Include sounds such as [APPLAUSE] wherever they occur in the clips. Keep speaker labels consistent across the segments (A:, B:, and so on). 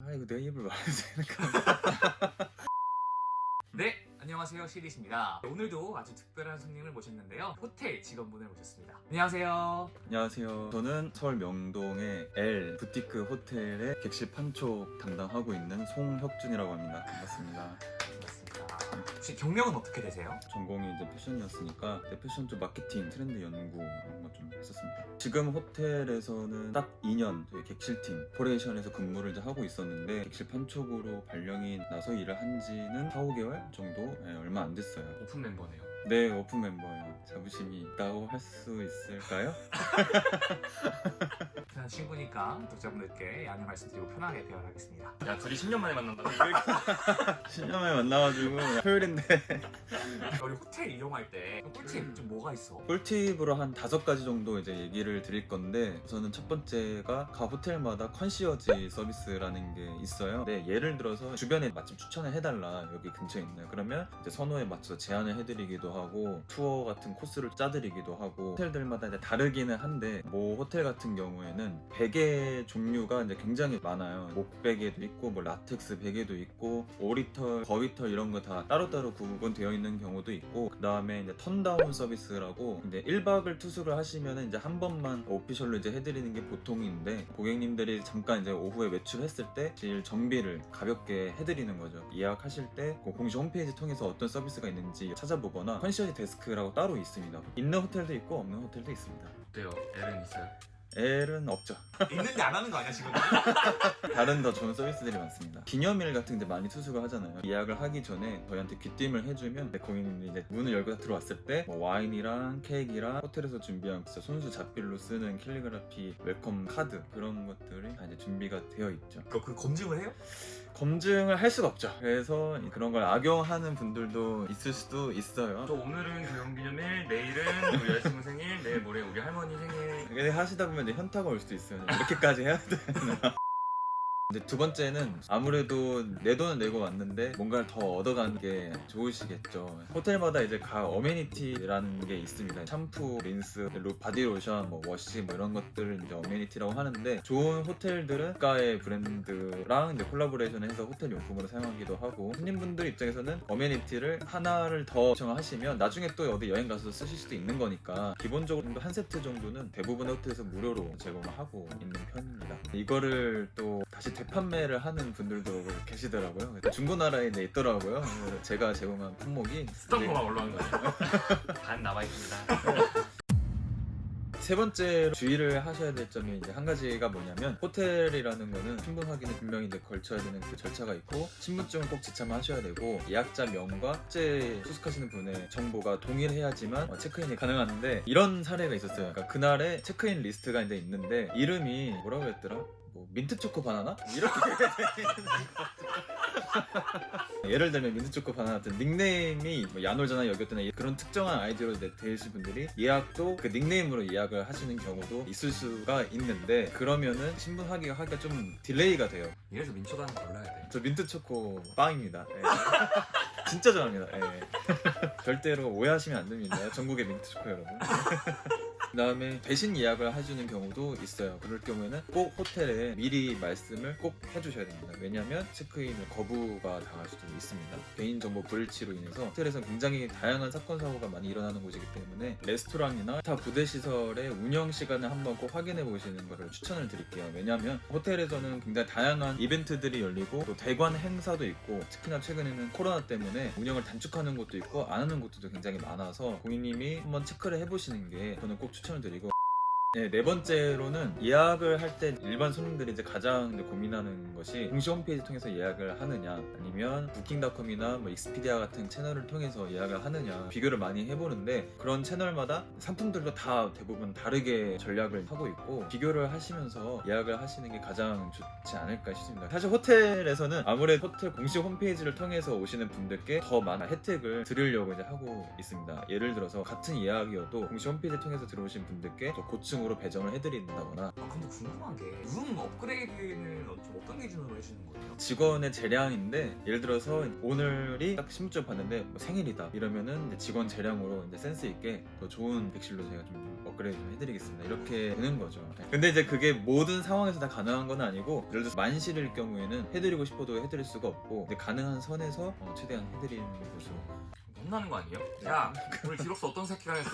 A: 아 이거 내 입을 말해도 되니까
B: 네, 안녕하세요. 시리스입니다. 오늘도 아주 특별한 손님을 모셨는데요. 호텔 직원분을 모셨습니다. 안녕하세요.
A: 안녕하세요 저는 서울 명동의 L 부티크 호텔의 객실 판촉 담당하고 있는 송혁준이라고 합니다 반갑습니다.
B: 혹시 경력은 어떻게 되세요?
A: 전공이 이제 패션이었으니까 패션 쪽 마케팅, 트렌드 연구 이런 거 좀 했었습니다. 지금 호텔에서는 딱 2년 저희 객실팀 오퍼레이션에서 근무를 이제 하고 있었는데 객실 판촉으로 발령이 나서 일을 한 지는 4, 5개월 정도 네, 얼마 안 됐어요.
B: 오픈 멤버네요.
A: 네, 오픈 멤버예요. 자부심이 있다고 할 수 있을까요? [LAUGHS]
B: 편한 친구니까 독자분들께 양해 말씀드리고 편하게 대화하겠습니다.
C: 야 둘이 10년 만에 만난다고? [LAUGHS]
A: 10년만에 만나가지고 토요일인데 [LAUGHS]
B: 우리 호텔 이용할 때 꿀팁 좀 뭐가 있어?
A: 꿀팁으로 한 다섯 가지 정도 이제 얘기를 드릴 건데 우선은 첫 번째가 각 호텔마다 컨시어지 서비스라는 게 있어요. 네, 예를 들어서 주변에 맛집 추천을 해달라 여기 근처에 있나요? 그러면 이제 선호에 맞춰서 제안을 해드리기도 하고 투어 같은 코스를 짜드리기도 하고 호텔들마다 이제 다르기는 한데 모 호텔 같은 경우에는 베개 종류가 이제 굉장히 많아요. 목베개도 있고 뭐 라텍스 베개도 있고 오리털, 거위털 이런 거 다 따로따로 구분되어 있는 경우도 있고 그 다음에 이제 턴다운 서비스라고 이제 1박을 투숙을 하시면은 이제 한 번만 오피셜로 이제 해드리는 게 보통인데 고객님들이 잠깐 이제 오후에 외출했을 때 제일 정비를 가볍게 해드리는 거죠. 예약하실 때그 공식 홈페이지 통해서 어떤 서비스가 있는지 찾아보거나 컨시어지 데스크라고 따로 있습니다. 있는 호텔도 있고 없는 호텔도 있습니다.
C: 어때요? L은 있어요?
A: L은 없죠. [LAUGHS]
B: 있는데 안 하는 거 아니야 지금? [LAUGHS]
A: 다른 더 좋은 서비스들이 많습니다. 기념일 같은 데 많이 투숙을 하잖아요. 예약을 하기 전에 저희한테 귀띔을 해주면 내 고객님이 이제 문을 열고 딱 들어왔을 때 뭐 와인이랑 케이크랑 호텔에서 준비한 진짜 손수 잡빌로 쓰는 캘리그라피 웰컴 카드 그런 것들이 다 이제 준비가 되어 있죠.
B: 그거 그 검증을 해요?
A: 검증을 할 수가 없죠. 그래서 그런 걸 악용하는 분들도 있을 수도 있어요.
C: 또 오늘은 결혼기념일, 내일은 우리 여자친구 생일, 내일 모레 우리 할머니 생일
A: 이게 하시다 보면 이제 현타가 올 수도 있어요. 이렇게까지 해야 되나. 근데 두 번째는 아무래도 내 돈을 내고 왔는데 뭔가를 더 얻어가는 게 좋으시겠죠. 호텔마다 이제 각 어메니티라는 게 있습니다. 샴푸, 린스, 로- 바디로션, 뭐 워시 뭐 이런 것들을 이제 어메니티라고 하는데 좋은 호텔들은 국가의 브랜드랑 이제 콜라보레이션을 해서 호텔 용품으로 사용하기도 하고 손님분들 입장에서는 어메니티를 하나를 더 요청하시면 나중에 또 어디 여행 가서 쓰실 수도 있는 거니까 기본적으로 한 세트 정도는 대부분의 호텔에서 무료로 제공을 하고 있는 편입니다. 이거를 또 다시 되판매를 하는 분들도 계시더라고요. 그래서 중고나라에 이제 있더라고요. 그래서 제가 제공한 품목이
C: 스탬프만 올라온 거 아니에요? 반 남아 있습니다 [LAUGHS]
A: 세 번째로 주의를 하셔야 될 점이 이제 한 가지가 뭐냐면 호텔이라는 거는 신분 확인을 분명히 이제 걸쳐야 되는 그 절차가 있고 신분증은 꼭 지참하셔야 되고 예약자 명과 실제 수속하시는 분의 정보가 동일해야지만 어, 체크인이 가능한데 이런 사례가 있었어요. 그러니까 그날에 체크인 리스트가 이제 있는데 이름이 뭐라고 했더라? 뭐 민트 초코 바나나? 이렇게 [LAUGHS] [LAUGHS] 예를 들면 민트초코 바나나 같은 닉네임이 뭐 야놀자나 여겼거나 그런 특정한 아이디로 이제 되신 분들이 예약도 그 닉네임으로 예약을 하시는 경우도 있을 수가 있는데 그러면은 신분 확인 하기가 좀 딜레이가 돼요.
B: 이래서 민초가 하나 골라야 돼.
A: 저 민트초코 빵입니다. 예. [LAUGHS] 진짜 좋아합니다. 예. [LAUGHS] 절대로 오해하시면 안 됩니다. 전국의 민트초코 여러분. 그다음에 대신 예약을 해주는 경우도 있어요. 그럴 경우에는 꼭 호텔에 미리 말씀을 꼭 해주셔야 됩니다. 왜냐하면 체크인을 거부가 당할 수도 있습니다. 개인정보 불일치로 인해서 호텔에서 굉장히 다양한 사건 사고가 많이 일어나는 곳이기 때문에 레스토랑이나 타 부대 시설의 운영 시간을 한번 꼭 확인해 보시는 것을 추천을 드릴게요. 왜냐하면 호텔에서는 굉장히 다양한 이벤트들이 열리고 또 대관 행사도 있고 특히나 최근에는 코로나 때문에 운영을 단축하는 곳도 있고 안 하는 곳들도 굉장히 많아서 고객님이 한번 체크를 해보시는 게 저는 꼭 추천을 드리고 네, 네 번째로는 예약을 할 때 일반 손님들이 이제 가장 이제 고민하는 것이 공식 홈페이지 통해서 예약을 하느냐 아니면 부킹닷컴이나 뭐 익스피디아 같은 채널을 통해서 예약을 하느냐 비교를 많이 해보는데 그런 채널마다 상품들도 다 대부분 다르게 전략을 하고 있고 비교를 하시면서 예약을 하시는 게 가장 좋지 않을까 싶습니다. 사실 호텔에서는 아무래도 호텔 공식 홈페이지를 통해서 오시는 분들께 더 많은 혜택을 드리려고 이제 하고 있습니다. 예를 들어서 같은 예약이어도 공식 홈페이지 통해서 들어오신 분들께 더 고층 으로 배정을 해드린다거나
B: 아 근데 궁금한 게 룸 업그레이드는 좀 어떤 기준으로 해주는 거예요?
A: 직원의 재량인데 예를 들어서 오늘이 딱 신분증 봤는데 뭐 생일이다 이러면은 이제 직원 재량으로 이제 센스 있게 더 좋은 백실로 제가 좀 업그레이드 좀 해드리겠습니다. 이렇게 되는 거죠. 네. 근데 이제 그게 모든 상황에서 다 가능한 건 아니고 예를 들어서 만실일 경우에는 해드리고 싶어도 해드릴 수가 없고 근데 가능한 선에서 어, 최대한 해드리는 것으로
C: 혼나는 거 아니에요?
A: 네.
C: 야 오늘 디럭스 어떤 새끼가 했어?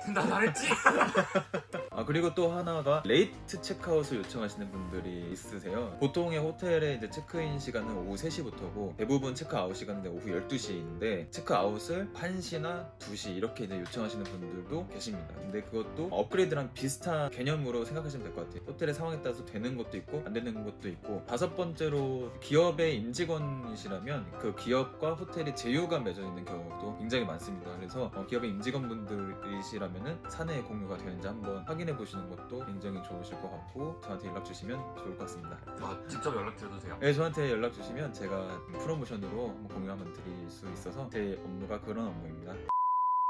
C: 스탠다드 안 했지? [LAUGHS]
A: 아 그리고 또 하나가 레이트 체크아웃을 요청하시는 분들이 있으세요. 보통의 호텔의 이제 체크인 시간은 오후 3시부터고 대부분 체크아웃 시간은 오후 12시인데 체크아웃을 1시나 2시 이렇게 이제 요청하시는 분들도 계십니다. 근데 그것도 업그레이드랑 비슷한 개념으로 생각하시면 될 것 같아요. 호텔의 상황에 따라서 되는 것도 있고 안 되는 것도 있고 다섯 번째로 기업의 임직원이시라면 그 기업과 호텔이 제휴가 맺어 있는 경우도 굉장히 많습니다. 그래서 어, 기업의 임직원분들이시라면은 사내 공유가 되는지 한번 확인 해 보시는 것도 굉장히 좋으실 것 같고 저한테 연락 주시면 좋을 것 같습니다.
C: 아, 직접 연락 드려도 돼요?
A: 네, 저한테 연락 주시면 제가 프로모션으로 한번 공유 한번 드릴 수 있어서 제 업무가 그런 업무입니다.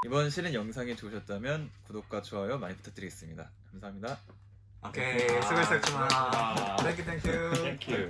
A: 이번 실은 영상이 좋으셨다면 구독과 좋아요 많이 부탁드리겠습니다. 감사합니다.
B: 오케이 수고했었구나.
C: 아,
B: 땡큐 땡큐.
C: 땡큐.